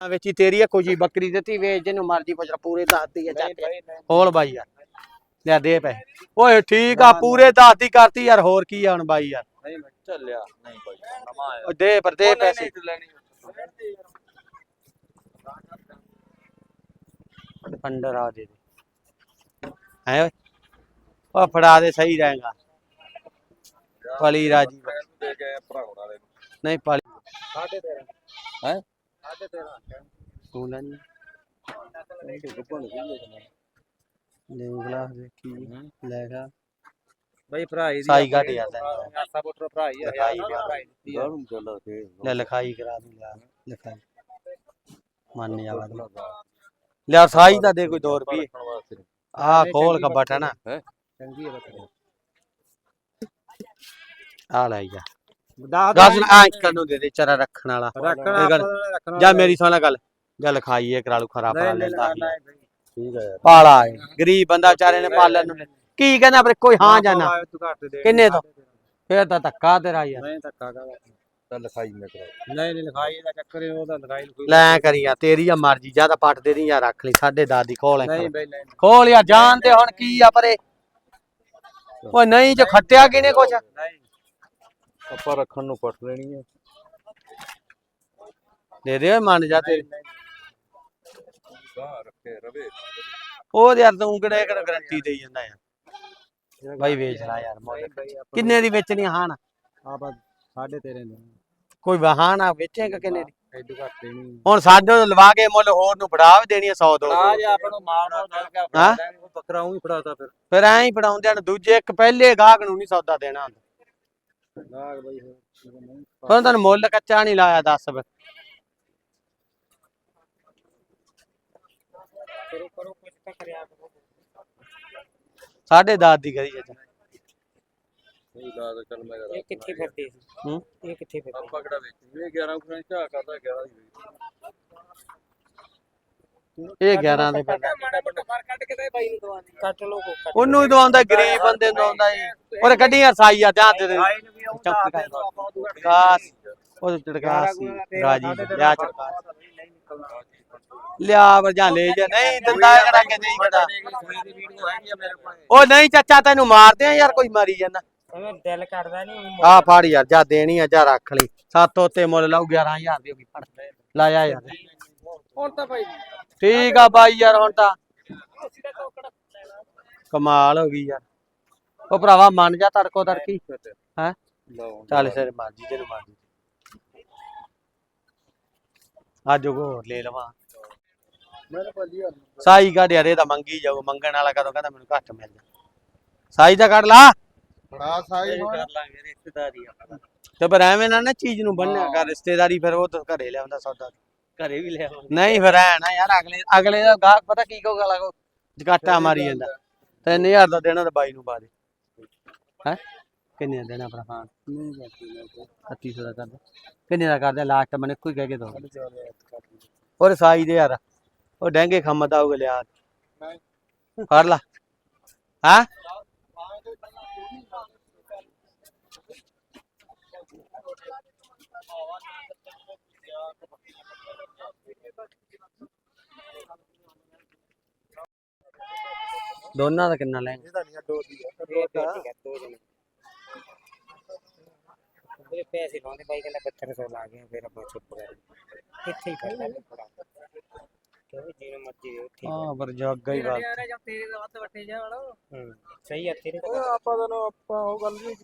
ਵਿੱਚ ਹੀ ਤੇਰੀ ਆ ਕੋਈ ਬੱਕਰੀ ਦਿੱਤੀ ਵੇਚ ਜਿਹਨੂੰ ਮਰਜ਼ੀ ਪੁੱਛ ਪੂਰੇ ਦੱਸਦੀ ਆ ਚੱਕ ਹੋਲ ਬਾਈ ਯਾਰ ਲੈ ਦੇ ਪੈਸੇ ਓਏ ਠੀਕ ਆ ਪੂਰੇ ਦੱਸ ਦੀ ਕਰਤੀ ਯਾਰ ਹੋਰ ਕੀ ਆ ਹੁਣ ਬਾਈ ਯਾਰ। ਨਹੀਂ ਚੱਲਿਆ। ਨਹੀਂ ਭਾਈ ਨਵਾਂ ਆਇਆ। ਦੇ ਪਰ ਦੇ ਪੈਸੇ। ਅੰਡਰ ਆ ਦੇ ਹੈ ਓਏ ਉਹ ਫੜਾ ਦੇ ਸਹੀ ਰਹੇਗਾ। ਪਲੀ ਰਾਜੀ ਨਹੀਂ ਪਲੀ ਸਾਢੇ 13 ਹੈ? ਸਾਢੇ 13 ਤੂੰ ਲੈਣੀ ਦੇਖ ਦੇ ਕੀ ਲੈ ਗਾ ਬਈ ਭਰਾ ਹੀ ਸਾਈ ਘੱਟ ਜਾਂਦਾ ਆਸਾ ਪੁੱਤਰ ਭਰਾ ਹੀ ਆ ਲਿਖਾਈ ਭਰਾ ਨੂੰ ਚੱਲ ਕੇ ਲੈ ਲਿਖਾਈ ਕਰਾ ਦੂੰ ਲਿਆ ਲਿਖਾਈ। ਮੰਨ ਜਾ ਵਾ ਲਿਆ ਸਾਈ ਦਾ ਦੇ ਕੋਈ 2 ਰੁਪਏ ਆ ਖੋਲ ਕਾ ਬਟਨ ਆ ਚੰਗੀ ਹੈ ਬੱਕਰੀ ਆ ਲੈ ਜਾ ਦਾ। ਗਾਸ ਆ ਅੰਕਲ ਨੂੰ ਦੇ ਦੇ ਚਾਰਾ ਰੱਖਣ ਵਾਲਾ। ਰੱਖਣਾ ਇਹ ਗੱਲ- ਰੱਖਣਾ ਜਾ ਮੇਰੀ ਸੁਣ ਲੈ ਗੱਲ। ਜਾ ਲਿਖਾਈ ਇਹ ਕਰਾ ਲੂ ਖਰਾ ਪਾ ਲੈਂਦਾ ਠੀਕ ਹੈ ਪਾਲਾ ਹੈ ਗਰੀਬ ਬੰਦਾ ਵਿਚਾਰੇ ਨੇ ਪਾਲਣ ਨੂੰ। ਕੀ ਕਹਿੰਦਾ ਪਰ ਕੋਈ ਹਾਂ ਜਾਣਾ ਤੂੰ ਘੱਟ ਦੇ ਕਿੰਨੇ ਤੋਂ? ਫੇਰ ਤਾਂ ਧੱਕਾ ਤੇਰਾ ਯਾਰ। ਨਹੀਂ ਧੱਕਾ ਕਰ ਤਾਂ ਲਿਖਾਈ ਮੈਂ ਕਰਾ ਨਹੀਂ ਨਹੀਂ ਲਿਖਾਈ ਦਾ ਚੱਕਰ ਹੀ ਉਹਦਾ ਲਿਖਾਈ ਨੂੰ ਕੋਈ ਲੈ ਕਰੀਆ ਤੇਰੀ ਆ ਮਰਜ਼ੀ ਜਾਂ ਤਾਂ ਪੱਟ ਦੇ ਦੀ ਜਾਂ ਰੱਖ ਲਈ ਸਾਡੇ ਦਾਦੀ ਖੋਲ ਨਹੀਂ ਐ ਬਈ ਨਹੀਂ ਖੋਲ ਯਾਰ ਜਾਣ ਤੇ ਹੁਣ ਕੀ ਆ ਪਰੇ। ਓਏ ਨਹੀਂ ਜੇ ਖੱਟਿਆ ਕਿਨੇ ਕੁਛ? ਨਹੀਂ। ਆਪਾਂ ਰੱਖਣ ਨੂੰ ਪੱਟ ਲੈਣੀ ਹੈ ਦੇ ਦੇ ਓਏ ਮੰਨ ਜਾ ਤੇ। ਗਾਹ ਰੱਖੇ ਰਵੇ। ਉਹ ਯਾਰ ਤੂੰ ਕਿਹੜੇ ਕਿਹੜਾ ਗਰੰਟੀ ਦੇਈ ਜਾਂਦਾ ਯਾਰ। ਬਾਈ ਵੇਚ ਲੈ ਯਾਰ ਮੁੱਲ। ਕਿੰਨੇ ਦੀ ਵੇਚਣੀ ਹਾਨ ਆਪਾਂ ਸਾਢੇ 13 ਦੇ ਕੋਈ ਵਹਾਨ ਆ ਵੇਚੇਗਾ ਕਿੰਨੇ ਦੀ? ਐਡੂ ਘੱਟ ਦੇਣੀ। ਹੁਣ ਸਾਡੇ ਤੋਂ ਲਵਾ ਕੇ ਮੁੱਲ ਹੋਰ ਨੂੰ ਫੜਾ ਵੀ ਦੇਣੀ ਆ 100 200 ਆ ਜੇ ਆਪਾਂ ਨੂੰ ਮਾਰ ਨਾਲ ਨਾਲ ਕੇ? ਫੜਾ ਬੱਕਰਾ ਉਹ ਫੜਾਤਾ ਫਿਰ। ਫਿਰ ਐਂ ਹੀ ਫੜਾਉਂਦੇ ਨੇ ਦੂਜੇ ਇੱਕ ਪਹਿਲੇ ਗਾਹਕ ਨੂੰ ਨਹੀਂ ਸੌਦਾ ਦੇਣਾ ਹੁੰਦਾ। ਲਾਗ ਬਈ ਹੁਣ ਤੁਹਾਨੂੰ ਮੁੱਲ ਕੱਚਾ ਨਹੀਂ ਲਾਇਆ ਦੱਸ ਫਿਰ। ਕਰੋ ਕਰੋ ਕੁਝ ਤਾਂ ਕਰਿਆ ਕਰੋ। ਸਾਢੇ 10 ਦੀ ਕਰੀ ਚਾਚਾ ਨਹੀਂ ਲਾ ਦੇ ਚੱਲ ਮੈਂ ਇਹ ਕਿੱਥੇ ਫਿਰਦੇ ਸੀ? ਹੂੰ? ਇਹ ਕਿੱਥੇ ਫਿਰਦੇ ਆਪਾਂ ਕਿਹੜਾ ਵੇਚੀ ਇਹ 11 ਫਰੈਂਚ ਝਾ ਕਰਦਾ 11 ਦੀ ਇਹ 11 ਦੇ ਪੈਂਦਾ ਮਾੜਾ ਮੋਟਾ ਫਰ ਕੱਢ ਕੇ ਤੇ ਬਾਈ ਨੂੰ ਦਵਾ ਦੇ। ਕੱਟ ਲੋ ਕੋ ਕੱਟ ਉਹਨੂੰ ਹੀ ਦਵਾਉਂਦਾ ਗਰੀਬ ਬੰਦੇ ਨੂੰ ਦਵਾਉਂਦਾ ਜੀ। ਉਹਨੇ ਕੱਢੀ ਯਾਰ ਸਾਈ ਆ ਜਾਂ ਦੇ ਦੇ। ਉਹ ਚੜਕਾ ਸੀ। ਰਾਜੀ ਲਿਆ ਚੜਕਾ ਲਿਆ ਵਰ ਜਾਂ ਲੈ ਜਾ। ਨਹੀਂ ਦਿੰਦਾ ਕਰਾ ਕੇ ਨਹੀਂ ਕਦਾ ਉਹ ਨਹੀਂ ਚਾਚਾ ਤੈਨੂੰ ਮਾਰਦੇ ਆ ਯਾਰ ਕੋਈ ਮਾਰੀ ਜਾਂਦਾ। ਦਿਲ ਕਰਦਾ ਨਹੀਂ ਆ ਫੜ ਯਾਰ ਜਾ ਦੇਣੀ ਆ ਜਾ ਰੱਖ ਲਈ। ਸੱਤ ਉੱਤੇ ਮੁੱਲ ਲਾਉ 11000 ਦੀ ਹੋ ਗਈ ਫੜ। ਲਾਇਆ ਯਾਰ। ਹੁਣ ਤਾਂ ਭਾਈ ਠੀਕ ਆ ਬਾਈ ਯਾਰ ਹੁਣ ਤਾਂ ਕਮਾਲ ਹੋ ਗਈ ਯਾਰ। ਉਹ ਭਰਾਵਾ ਮੰਨ ਜਾ ਤੜਕੋ ਤੜਕੀ। ਹੈ? ਚੱਲ ਸਿਰ ਮਰਜ਼ੀ ਤੈਨੂੰ ਮਰਜ਼ੀ। ਅੱਜ ਉਹ ਹੋਰ ਲੈ ਲਵਾਂ। ਸਾਈ ਕੱਢ ਯਾਰ ਇਹ ਤਾਂ ਮੰਗੀ ਜਾਊ ਮੰਗਣ ਵਾਲਾ ਕਦੋਂ ਕਹਿੰਦਾ ਮੈਨੂੰ ਘੱਟ ਮਿਲ ਜਾ। ਸਾਈ ਤਾਂ ਕੱਢ ਲਾ। ਫੜਾ ਸਾਈ ਹੁਣ। ਲਾਂਗੇ ਰਿਸ਼ਤੇਦਾਰੀ ਆ। ਤੇ ਪਰ ਐਵੇਂ ਨਾ ਨਾ ਚੀਜ਼ ਨੂੰ ਬੰਨਿਆ ਕਰ ਰਿਸ਼ਤੇਦਾਰੀ ਫਿਰ ਉਹ ਤਾਂ ਘਰੇ ਲਿਆਉਂਦਾ ਸੌਦਾ। ਘਰੇ ਵੀ ਲੈ ਆਵਾਂਗੇ ਨਹੀਂ ਫਿਰ ਐ ਨਾ ਯਾਰ ਅਗਲੇ ਅਗਲੇ ਦਾ ਗਾਹਕ ਪਤਾ ਕੀ ਕਹੂਗਾ ਲਾਗੋ ਜਕਾਟਾ ਮਾਰੀ ਜਾਂਦਾ। 3000 ਦਾ ਦੇਣਾ ਤੇ ਬਾਈ ਨੂੰ ਪਾ ਦੇ। ਹੈ? ਕਿੰਨੇ ਦਾ ਦੇਣਾ ਭਰਾ? ਹਾਂ। ਨਹੀਂ ਬਾਕੀ 3100 ਦਾ ਕਰਦਾ ਕਿੰਨੇ ਦਾ ਕਰਦਾ ਲਾਸਟ ਮਨੇ ਕੋਈ ਕਹਿ ਕੇ ਦੋ। ਔਰ ਸਾਈ ਦੇ ਯਾਰ। ਉਹ ਡੈਂਗੇ ਖੰਮਤ ਆਉਗੇ ਲਿਆ। ਫੜ ਲਾ। ਹਾਂ? ਦੋਨਾਂ ਦਾ ਕਿੰਨਾ ਲੈਂਗੇ ਇਹਦਾ ਨਹੀਂ ਦੋ ਦੀ ਇਹ ਬੇਟੀ ਕਰ ਦੋ ਇਹ ਪੈਸੇ ਲਾਉਂਦੇ ਬਾਈ ਕਹਿੰਦਾ 7200 ਲਾ ਗਏ ਫਿਰ ਆਪਾਂ ਚੁੱਪ ਕਰ ਗਏ। ਇੱਥੇ ਹੀ ਕਰਦਾ ਬੜਾ ਕਿਉਂਕਿ ਜਿਵੇਂ ਮਰਜ਼ੀ ਉੱਥੇ ਹੀ ਹਾਂ ਪਰ ਜੱਗਾ ਹੀ ਗੱਲ ਯਾਰ ਜਾਂ ਤੇਰੇ ਦਾ ਵੱਧ ਵੱਟੇ ਜਾ ਵਾਲਾ ਹੂੰ ਸਹੀ ਆ ਤੇਰੇ ਆਪਾਂ ਤਾਂ ਆਪਾਂ ਉਹ ਗੱਲ ਨਹੀਂ